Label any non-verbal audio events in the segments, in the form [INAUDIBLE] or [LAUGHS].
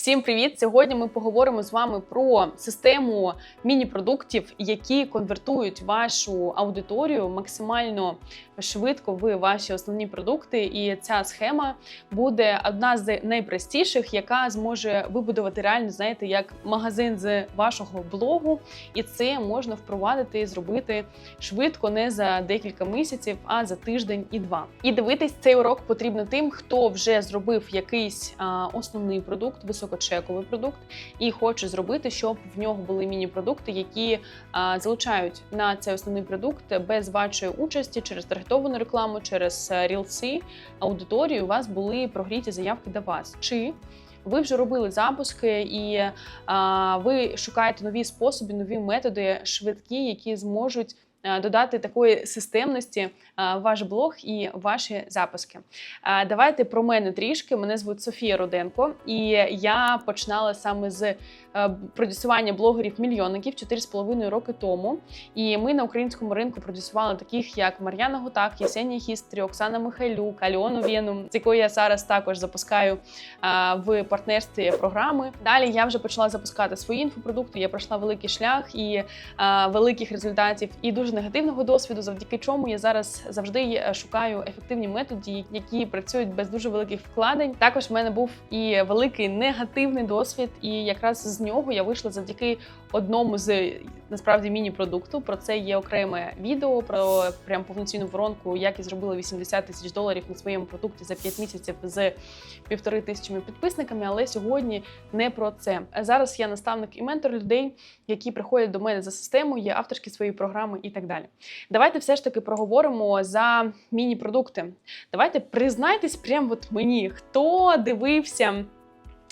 Всім привіт! Сьогодні ми поговоримо з вами про систему міні-продуктів, які конвертують вашу аудиторію максимально швидко в ваші основні продукти. І ця схема буде одна з найпростіших, яка зможе вибудувати реально, знаєте, як магазин з вашого блогу, і це можна впровадити і зробити швидко, не за декілька місяців, а за тиждень і два. І дивитись цей урок потрібно тим, хто вже зробив якийсь а, основний продукт, високочековий продукт, і хоче зробити, щоб в нього були міні-продукти, які залучають на цей основний продукт без вашої участі через таргетовану рекламу, через е, рілси аудиторії. У вас були прогріті заявки до вас. Чи ви вже робили запуски, і а, ви шукаєте нові способи, нові методи швидкі, які зможуть додати такої системності е, в ваш блог і ваші запуски. Е, Давайте про мене трішки. Мене звуть Софія Руденко, і я починала саме з е, продюсування блогерів-мільйонників 4,5 роки тому. І ми на українському ринку продюсували таких, як Мар'яна Гутак, Єсенія Хістрі, Оксана Михайлюк, Альону Вєну, з якою я зараз також запускаю в партнерстві програми. Далі я вже почала запускати свої інфопродукти. Я пройшла великий шлях і великих результатів, і дуже негативного досвіду, завдяки чому я зараз завжди е, шукаю ефективні методи, які працюють без дуже великих вкладень. Також в мене був і великий негативний досвід, і якраз з нього я вийшла завдяки одному з насправді міні-продукту. Про це є окреме відео про прям повноцінну воронку, як я зробила 80 тисяч доларів на своєму продукті за 5 місяців з півтори тисячами підписниками. Але сьогодні не про це. Зараз я наставник і ментор людей, які приходять до мене за системою, є авторські свої програми і так далі. Давайте все ж таки проговоримо за міні-продукти. Давайте признайтесь прямо от мені, хто дивився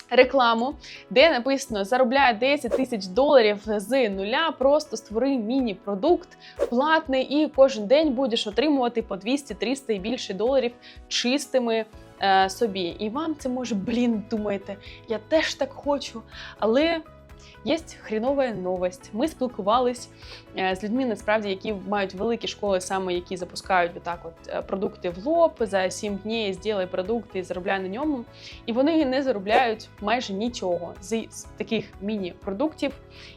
рекламу, де написано заробляє 10 тисяч доларів з нуля. Просто створи міні-продукт платний, і кожен день будеш отримувати по 200, 300 і більше доларів чистими. е, Собі, і вам це може, блін, думаєте, я теж так хочу. Але є хрінова новость. Ми спілкувались е, з людьми, насправді, які мають великі школи, саме які запускають отак от е, продукти в лоб за 7 днів, зділай продукт і заробляй на ньому. І вони не заробляють майже нічого з таких міні-продуктів.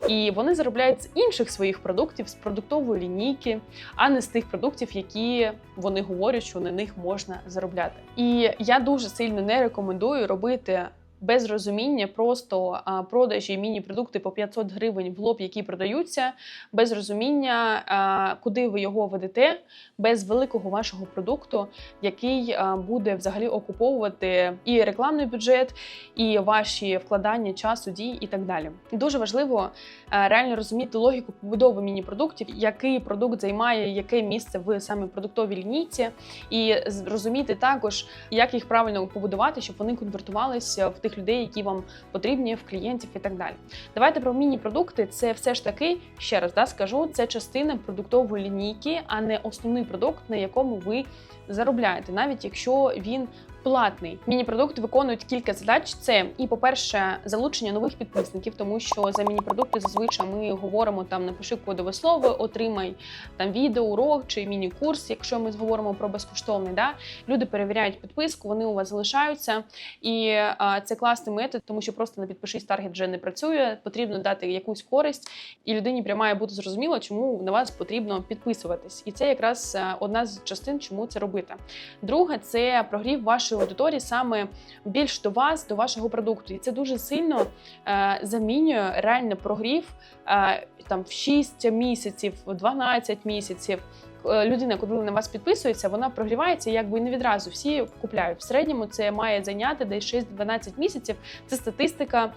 І вони заробляють з інших своїх продуктів, з продуктової лінійки, а не з тих продуктів, які вони говорять, що на них можна заробляти. І я дуже сильно не рекомендую робити. Без розуміння просто продажі міні-продукти по 500 гривень в лоб, які продаються, без розуміння, куди ви його ведете, без великого вашого продукту, який буде взагалі окуповувати і рекламний бюджет, і ваші вкладання часу, дій і так далі. Дуже важливо реально розуміти логіку побудови міні-продуктів, який продукт займає яке місце в саме продуктовій лінійці, і розуміти також, як їх правильно побудувати, щоб вони конвертувалися в тих людей, які вам потрібні, в клієнтів і так далі. Давайте про міні-продукти. Це все ж таки ще раз да, скажу, це частина продуктової лінійки, а не основний продукт, на якому ви заробляєте, навіть якщо він платний. Міні-продукти виконують кілька задач. Це і, по-перше, залучення нових підписників, тому що за міні-продукти зазвичай ми говоримо там напиши кодове слово, отримай там відео, урок чи міні-курс, якщо ми говоримо про безкоштовний. Да? Люди перевіряють підписку, вони у вас залишаються. І а, це класний метод, тому що просто на підпишись таргет вже не працює. Потрібно дати якусь користь, і людині прямо має бути зрозуміло, чому на вас потрібно підписуватись. І це якраз е, одна з частин, чому це робити. Друге, це прогрів вашої аудиторії саме більш до вас, до вашого продукту. І це дуже сильно е, замінює реально прогрів е, там в 6 місяців, в 12 місяців. Е, Людина, коли на вас підписується, вона прогрівається якби не відразу. Всі купляють. В середньому це має зайняти десь 6-12 місяців. Це статистика.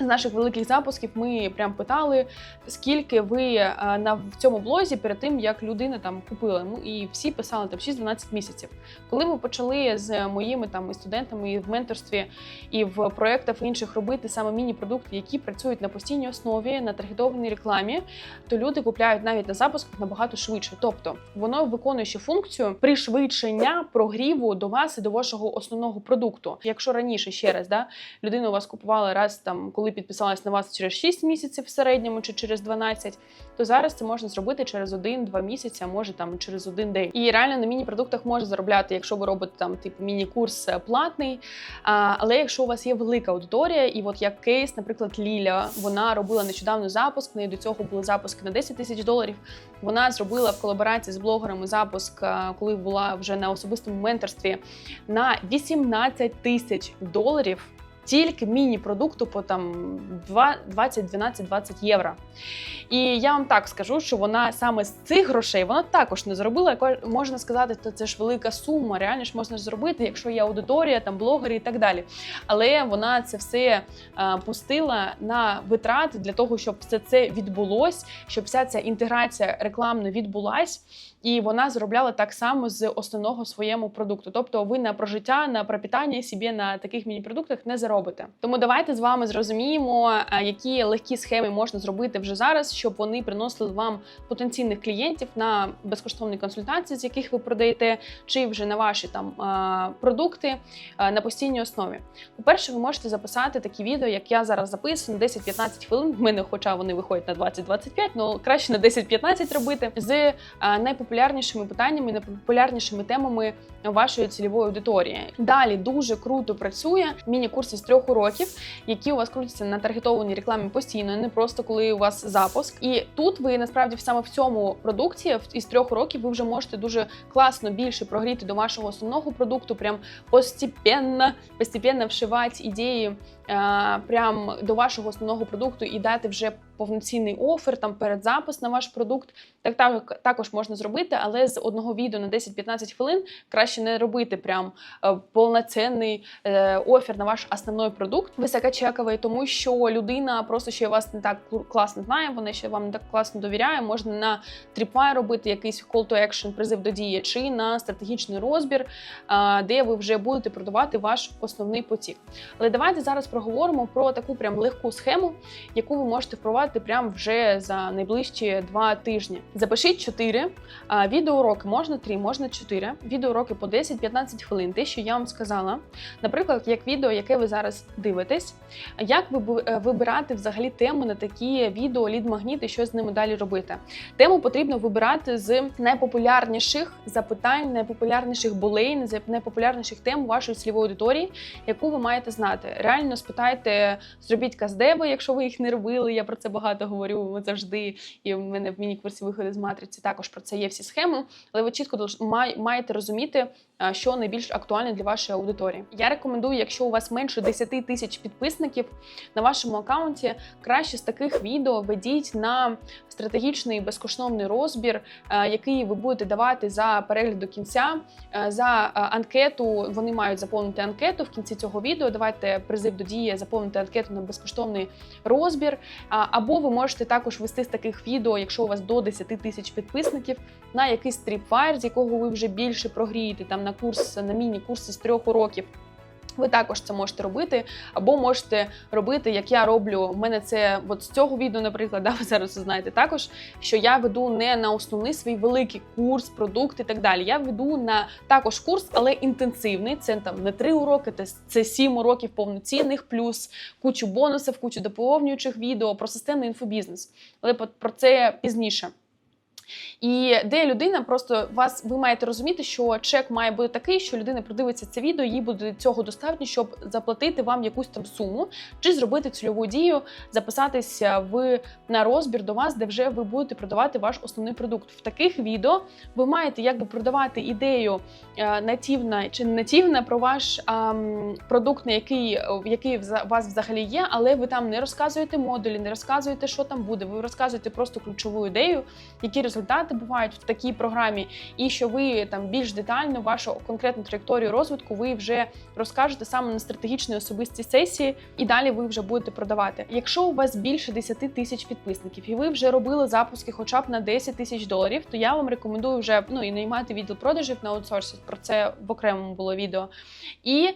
З наших великих запусків ми прям питали, скільки ви е, на в цьому блозі перед тим, як людина там купила. Ну і всі писали там 6-12 місяців. Коли ми почали з моїми там і студентами і в менторстві і в проєктах інших робити саме міні-продукти, які працюють на постійній основі, на таргетованій рекламі, то люди купляють навіть на запусках набагато швидше. Тобто воно виконує ще функцію пришвидшення прогріву до вас і до вашого основного продукту. Якщо раніше ще раз да людина у вас купувала раз там, коли коли підписалась на вас через 6 місяців в середньому чи через 12, то зараз це можна зробити через 1-2 місяці, а може там через один день. І реально на міні-продуктах можна заробляти, якщо ви робите там типу міні-курс е, платний. А, Але якщо у вас є велика аудиторія, і от як кейс, наприклад, Ліля, вона робила нещодавно запуск. В неї до цього були запуски на 10 тисяч доларів. Вона зробила в колаборації з блогерами запуск, е, коли була вже на особистому менторстві на 18 тисяч доларів. Тільки міні-продукту по там 20, 12, 20 євро. І я вам так скажу, що вона саме з цих грошей вона також не заробила. Яко- Можна сказати, що це ж велика сума. Реально ж можна зробити, якщо є аудиторія, там блогери і так далі. Але вона це все е, пустила на витрати для того, щоб все це відбулось, щоб вся ця інтеграція рекламна відбулась. І вона заробляла так само з основного своєму продукту. Тобто, ви на прожиття, на пропитання собі на таких міні-продуктах не заробите. Тому давайте з вами зрозуміємо, е, які легкі схеми можна зробити вже зараз, щоб вони приносили вам потенційних клієнтів на безкоштовні консультації, з яких ви продаєте, чи вже на ваші там е, продукти е, на постійній основі. По-перше, ви можете записати такі відео, як я зараз записую, на 10-15 хвилин. В мене, хоча вони виходять на 20-25, але краще на 10-15 робити з найпопулярнішими питаннями, найпопулярнішими темами вашої цільової аудиторії. Далі дуже круто працює міні-курси з трьох уроків, які у вас крутяться на таргетованій рекламі постійно, не просто коли у вас запуск. І тут ви насправді саме в цьому продукті із трьох уроків ви вже можете дуже класно більше прогріти до вашого основного продукту, прям постепенно, постепенно вшивати ідеї е, прям до вашого основного продукту і дати вже повноцінний офер там перед запис на ваш продукт. Так, так також можна зробити, але з одного відео на 10-15 хвилин краще не робити прям е, повноцінний е, офер на ваш основний продукт високочековий, тому що людина просто ще вас не так класно знає, вона ще вам не так класно довіряє. Можна на Tripwire робити якийсь call to action, призив до дії, чи на стратегічний розбір, де ви вже будете продавати ваш основний потік. Але давайте зараз проговоримо про таку прям легку схему, яку ви можете впровадити прямо вже за найближчі два тижні. Запишіть 4 а, відеоуроки, можна 3, можна 4. Відеоуроки по 10-15 хвилин. Те, що я вам сказала. Наприклад, як відео, яке ви зараз дивитесь, як ви е, вибирати взагалі тему на такі відео, лід-магніти, що з ними далі робити. Тему потрібно вибирати з найпопулярніших запитань, найпопулярніших болей, найпопулярніших тем вашої цільової аудиторії, яку ви маєте знати. Реально спитайте, зробіть каздеви, якщо ви їх не робили. Я про це багато говорю завжди. І в мене в міні-курсі виходи з матриці також про це є всі схеми. Але ви чітко маєте розуміти, що найбільш актуальне для вашої аудиторії. Я рекомендую, якщо у вас менше 10 тисяч підписників на вашому аккаунті, краще з таких відео ведіть на стратегічний безкоштовний розбір, е, який ви будете давати за перегляд до кінця. Е, За е, анкету вони мають заповнити анкету в кінці цього відео. Давайте призив до дії заповнити анкету на безкоштовний розбір. Або ви можете також вести з таких відео, якщо у вас до 10 тисяч підписників, на якийсь Tripwire, з якого ви вже більше прогрієте, там на курс, на міні-курси з трьох уроків. Ви також це можете робити, або можете робити, як я роблю. У мене це от з цього відео, наприклад, [LAUGHS] да, ви зараз це знаєте також, що я веду не на основний свій великий курс, продукт і так далі. Я веду на також курс, але інтенсивний. Це там не три уроки, це- сім уроків повноцінних, плюс кучу бонусів, кучу доповнюючих відео про системний інфобізнес. Але про це пізніше. І де людина просто вас ви маєте розуміти, що чек має бути такий, що людина продивиться це відео, їй буде цього достатньо, щоб заплатити вам якусь там суму, чи зробити цільову дію, записатися в на розбір до вас, де вже ви будете продавати ваш основний продукт. В таких відео ви маєте якби продавати ідею е, нативна чи не нативна про ваш ам, продукт, на який, який у вас взагалі є, але ви там не розказуєте модулі, не розказуєте, що там буде. Ви розказуєте просто ключову ідею, які результати бувають в такій програмі, і що ви там більш детально вашу конкретну траєкторію розвитку ви вже розкажете саме на стратегічній особистій сесії, і далі ви вже будете продавати. Якщо у вас більше 10 тисяч підписників, і ви вже робили запуски, хоча б на 10 тисяч доларів, то я вам рекомендую вже ну і наймати відділ продажів на аутсорсі. Про це в окремому було відео. І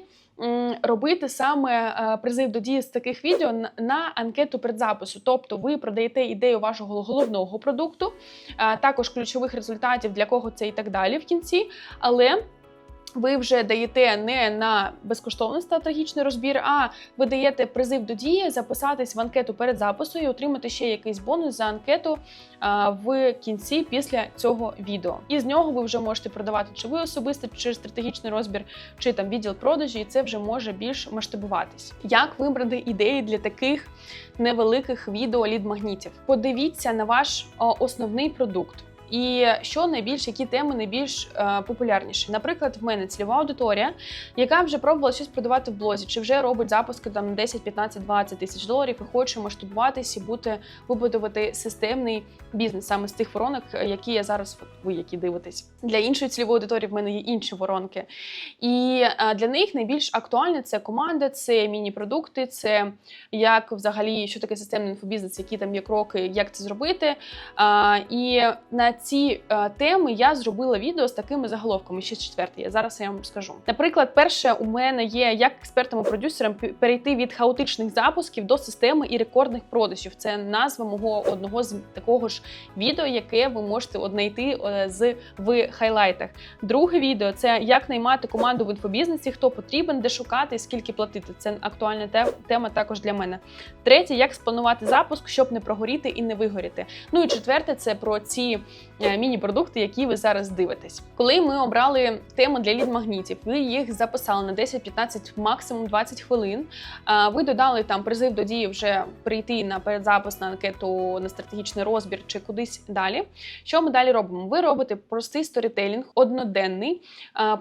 робити саме е, призив до дії з таких відео на- анкету предзапису. Тобто ви продаєте ідею вашого головного продукту, а також ключових результатів, для кого це і так далі в кінці. Але ви вже даєте не на безкоштовний стратегічний розбір, а ви даєте призив до дії, записатись в анкету перед записом і отримати ще якийсь бонус за анкету в кінці після цього відео. І з нього ви вже можете продавати чи ви особисто, чи стратегічний розбір, чи там відділ продажі, і це вже може більш масштабуватись. Як вибрати ідеї для таких невеликих відео лід магнітів? Подивіться на ваш основний продукт. І що найбільш, які теми найбільш е, популярніші? Наприклад, в мене цільова аудиторія, яка вже пробувала щось продавати в блозі, чи вже робить запуски там на 10, 15, 20 тисяч доларів і хоче масштабуватись і бути вибудувати системний бізнес саме з тих воронок, е, які я зараз ви які дивитесь. Для іншої цільової аудиторії в мене є інші воронки. І е, для них найбільш актуальне це команда, це міні-продукти, це як взагалі що таке системний інфобізнес, які там є кроки, як це зробити. А, І на ці е, теми я зробила відео з такими заголовками. Ще четверте, я зараз я вам скажу. Наприклад, перше у мене є як експертам і продюсерам перейти від хаотичних запусків до системи і рекордних продажів. Це назва мого одного з такого ж відео, яке ви можете однайти е, з в хайлайтах. Друге відео це як наймати команду в інфобізнесі, хто потрібен, де шукати і скільки платити. Це актуальна те- тема також для мене. Третє, як спланувати запуск, щоб не прогоріти і не вигоріти. Ну і четверте, це про ці міні-продукти, які ви зараз дивитесь. Коли ми обрали тему для лід-магнітів, ви їх записали на 10-15, максимум 20 хвилин. Ви додали там призив до дії вже прийти на передзапис на анкету на стратегічний розбір чи кудись далі. Що ми далі робимо? Ви робите простий сторітелінг, одноденний.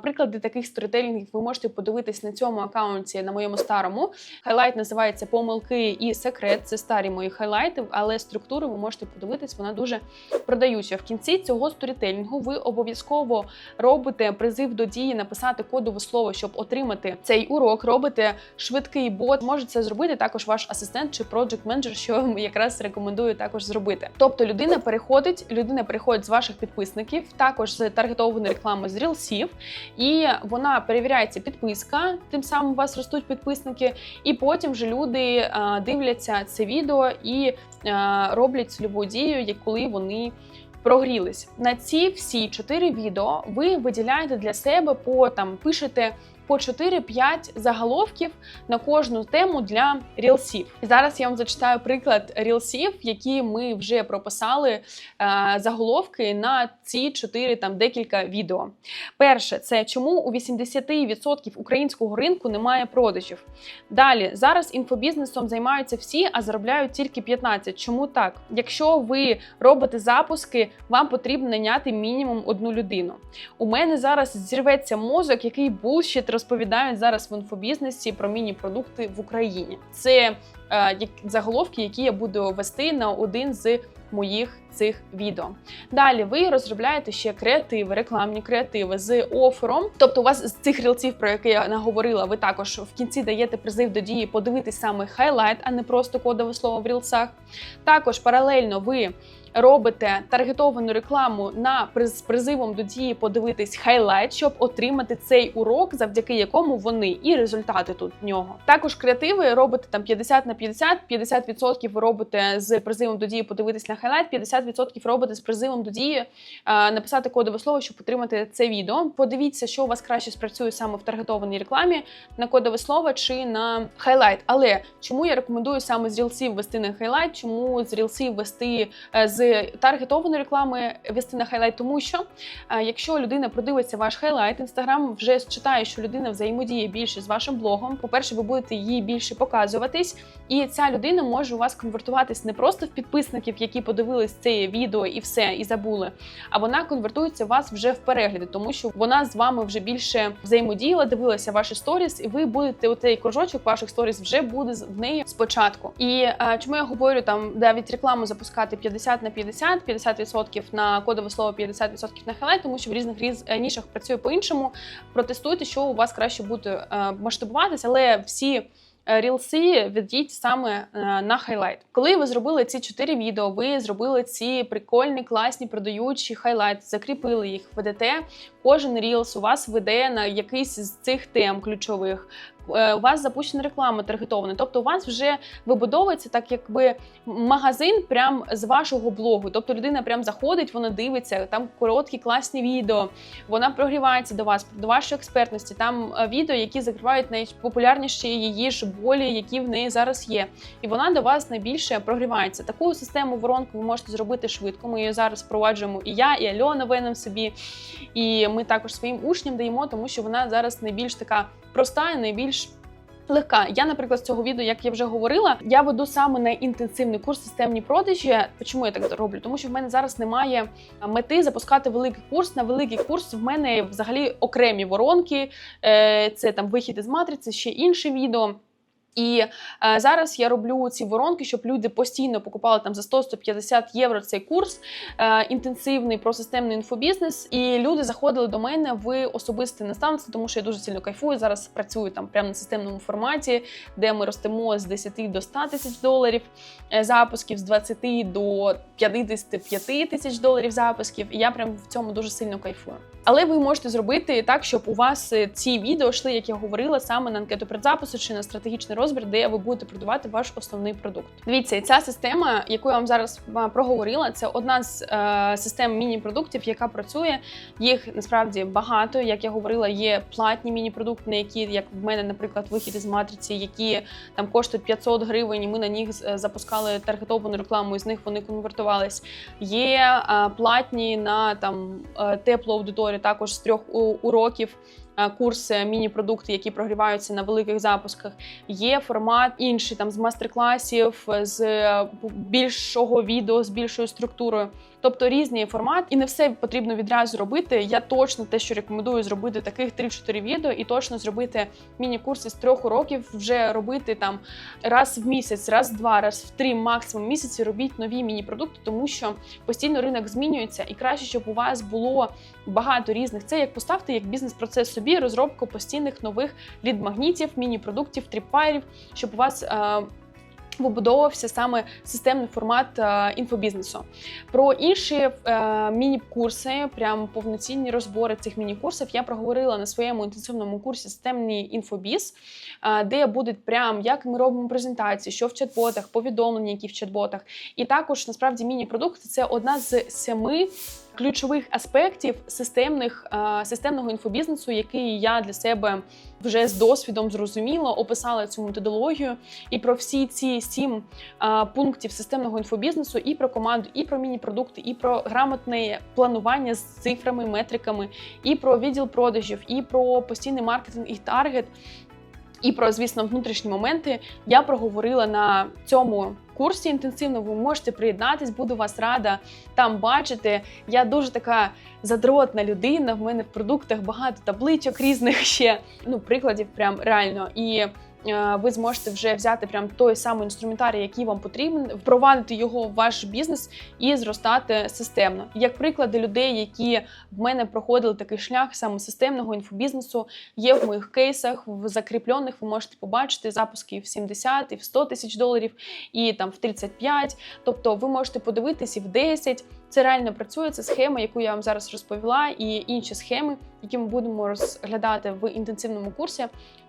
Приклади таких сторітелінгів ви можете подивитись на цьому аккаунті, на моєму старому. Хайлайт називається помилки і секрет. Це старі мої хайлайти, але структуру ви можете подивитись, вона дуже продаюча. В кінці цього сторітелінгу ви обов'язково робите призив до дії, написати кодове слово, щоб отримати цей урок. Робите швидкий бот. Може це зробити також ваш асистент чи project менеджер, що якраз рекомендую також зробити. Тобто людина переходить, людина переходить з ваших підписників, також з таргетованої реклами з рілсів, і вона перевіряється підписка. Тим самим у вас ростуть підписники, і потім вже люди дивляться це відео і роблять цільову дію, коли вони. Прогрілись на ці всі чотири відео. Ви виділяєте для себе по там пишете по 4-5 заголовків на кожну тему для рілсів. Зараз я вам зачитаю приклад рілсів, які ми вже прописали е, заголовки на ці 4 там декілька відео. Перше, це чому у 80% українського ринку немає продажів. Далі зараз інфобізнесом займаються всі, а заробляють тільки 15. Чому так? Якщо ви робите запуски, вам потрібно наняти мінімум одну людину. У мене зараз зірветься мозок, який булшіт розповідають зараз в інфобізнесі про міні-продукти в Україні. Це е, заголовки, які я буду вести на один з моїх цих відео. Далі ви розробляєте ще креативи, рекламні креативи з офером. Тобто, у вас з цих рілців, про які я наговорила, ви також в кінці даєте призив до дії подивитись саме хайлайт, а не просто кодове слово в рілцах. Також паралельно ви робите таргетовану рекламу на з призивом до дії подивитись хайлайт, щоб отримати цей урок, завдяки якому вони і результати тут нього. Також креативи робите там 50 на 50, 50% ви робите з призивом до дії подивитись на хайлайт, 50% робите з призивом до дії написати кодове слово, щоб отримати це відео. Подивіться, що у вас краще спрацює саме в таргетованій рекламі на кодове слово чи на хайлайт. Але чому я рекомендую саме з рілсів вести на хайлайт? Чому з рілсів вести е, з таргетованої реклами вести на хайлайт? Тому що е, якщо людина продивиться ваш хайлайт, інстаграм вже читає, що людина взаємодіє більше з вашим блогом. По-перше, ви будете їй більше показуватись, і ця людина може у вас конвертуватись не просто в підписників, які подивились це відео і все, і забули. А вона конвертується вас вже в перегляди, тому що вона з вами вже більше взаємодіяла, дивилася ваші сторіс, і ви будете у цей кружочок ваших сторіс вже буде в неї спочатку. І е, чому я говорю там навіть рекламу запускати 50 на 50, 50% на кодове слово, 50% на хайлайт, тому що в різних різ е, нішах працює по-іншому. Протестуйте, що у вас краще буде е, масштабуватись, але всі. Е, Рілси ведіть саме е, на хайлайт. Коли ви зробили ці чотири відео, ви зробили ці прикольні, класні продаючі хайлайт, закріпили їх, ведете. Кожен рілс у вас веде на якийсь з цих тем ключових. Е, у вас запущена реклама таргетована, тобто у вас вже вибудовується так, якби магазин прям з вашого блогу. Тобто людина прям заходить, вона дивиться, там короткі класні відео, вона прогрівається до вас, до вашої експертності. Там е, відео, які закривають найпопулярніші її ж болі, які в неї зараз є. І вона до вас найбільше прогрівається. Таку систему воронку ви можете зробити швидко. Ми її зараз впроваджуємо і я, і Альона винен собі. І ми також своїм учням даємо, тому що вона зараз найбільш така проста і найбільш. Легка. Я, наприклад, з цього відео, як я вже говорила, я веду саме на інтенсивний курс системні продажі. Чому я так роблю? Тому що в мене зараз немає мети запускати великий курс. На великий курс в мене взагалі окремі воронки. Е, це там вихід із матриці, ще інше відео. І е, зараз я роблю ці воронки, щоб люди постійно покупали там за 100-150 євро цей курс е, інтенсивний про системний інфобізнес. І люди заходили до мене в особисте наставництво, тому що я дуже сильно кайфую. Зараз працюю там прямо на системному форматі, де ми ростемо з 10 до 100 тисяч доларів е, запусків, з 20 до 55 тисяч доларів запусків. І я прям в цьому дуже сильно кайфую. Але ви можете зробити так, щоб у вас е, ці відео йшли, як я говорила, саме на анкету предзапису чи на стратегічний розбір, де ви будете продавати ваш основний продукт. Дивіться, ця система, яку я вам зараз проговорила, це одна з е, систем міні-продуктів, яка працює. Їх насправді багато. Як я говорила, є платні міні-продукти, на які, як в мене, наприклад, вихід із матриці, які там коштують 500 гривень. і Ми на них е, запускали таргетовану рекламу, і з них вони конвертувались. Є е, платні на там е, теплу аудиторію також з трьох уроків. Е, курси, міні-продукти, які прогріваються на великих запусках. Є формат інший там з мастер-класів, з більшого відео, з більшою структурою. Тобто різний формат, і не все потрібно відразу робити. Я точно те, що рекомендую зробити таких 3-4 відео, і точно зробити міні-курси з трьох уроків, вже робити там раз в місяць, раз в два, раз в три, максимум місяці. Робіть нові міні-продукти, тому що постійно ринок змінюється, і краще, щоб у вас було багато різних. Це як поставте як бізнес-процес собі, розробку постійних нових лід-магнітів, міні-продуктів, тріпфайрів, щоб у вас. Вибудовувався саме системний формат е, інфобізнесу. Про інші е, міні-курси, прям повноцінні розбори цих міні-курсів я проговорила на своєму інтенсивному курсі Системний інфобіз, е, де будуть прям як ми робимо презентації, що в чат-ботах, повідомлення, які в чат-ботах. І також насправді міні-продукти це одна з семи ключових аспектів системних системного інфобізнесу, який я для себе вже з досвідом зрозуміло описала цю методологію і про всі ці сім пунктів системного інфобізнесу, і про команду, і про міні-продукти, і про грамотне планування з цифрами, метриками, і про відділ продажів, і про постійний маркетинг і таргет. І про, звісно, внутрішні моменти я проговорила на цьому курсі інтенсивно. Ви можете приєднатись, буду вас рада там бачити. Я дуже така задротна людина. В мене в продуктах багато табличок різних ще ну прикладів, прям реально і. Е, ви зможете вже взяти прям той самий інструментарій, який вам потрібен, впровадити його в ваш бізнес і зростати системно. Як приклади людей, які в мене проходили такий шлях саме системного інфобізнесу, є в моїх кейсах, в закріплених ви можете побачити запуски в 70, і в 100 тисяч доларів, і там в 35. Тобто ви можете подивитись і в 10. Це реально працює. Це схема, яку я вам зараз розповіла, і інші схеми, які ми будемо розглядати в інтенсивному курсі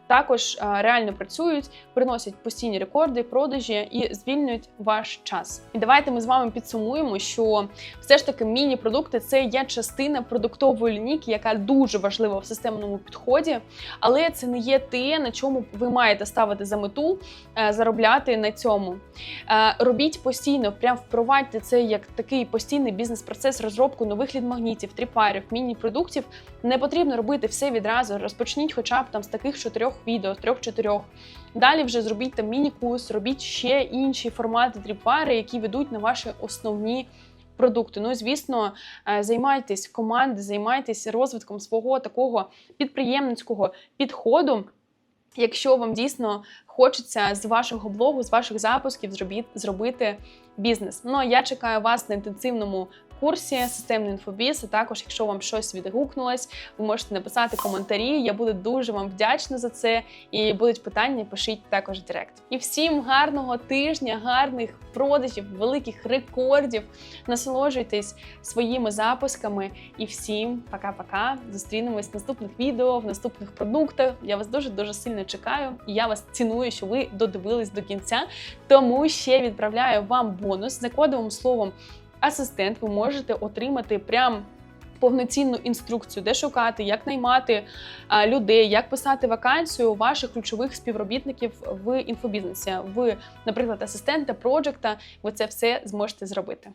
також реально працюють, приносять постійні рекорди, продажі і звільнюють ваш час. І давайте ми з вами підсумуємо, що все ж таки міні-продукти це є частина продуктової лінійки, яка дуже важлива в системному підході, але це не є те, на чому ви маєте ставити за мету е, заробляти на цьому. Е, робіть постійно, прям впровадьте це як такий постійний бізнес-процес розробку нових лідмагнітів, тріпарів, міні-продуктів. Не потрібно робити все відразу. Розпочніть, хоча б там з таких чотирьох трьох відео, з трьох-чотирьох. Далі вже зробіть там міні-курс, робіть ще інші формати тріпари, які ведуть на ваші основні. Продукти, ну звісно, е, займайтесь команди, займайтесь розвитком свого такого підприємницького підходу. Якщо вам дійсно хочеться з вашого блогу, з ваших запусків зробити бізнес. Ну а я чекаю вас на інтенсивному курсі системний інфобіз. А також, якщо вам щось відгукнулось, ви можете написати коментарі. Я буду дуже вам вдячна за це. І будуть питання, пишіть також Директ. І всім гарного тижня, гарних продажів, великих рекордів. Насолоджуйтесь своїми запусками. І всім пока-пока. Зустрінемось в наступних відео, в наступних продуктах. Я вас дуже дуже сильно чекаю. І я вас ціную, що ви додивились до кінця. Тому ще відправляю вам бонус за кодовим словом асистент. Ви можете отримати прям. Повноцінну інструкцію, де шукати, як наймати людей, як писати вакансію ваших ключових співробітників в інфобізнесі. Ви, наприклад, асистента, проджекта, ви це все зможете зробити.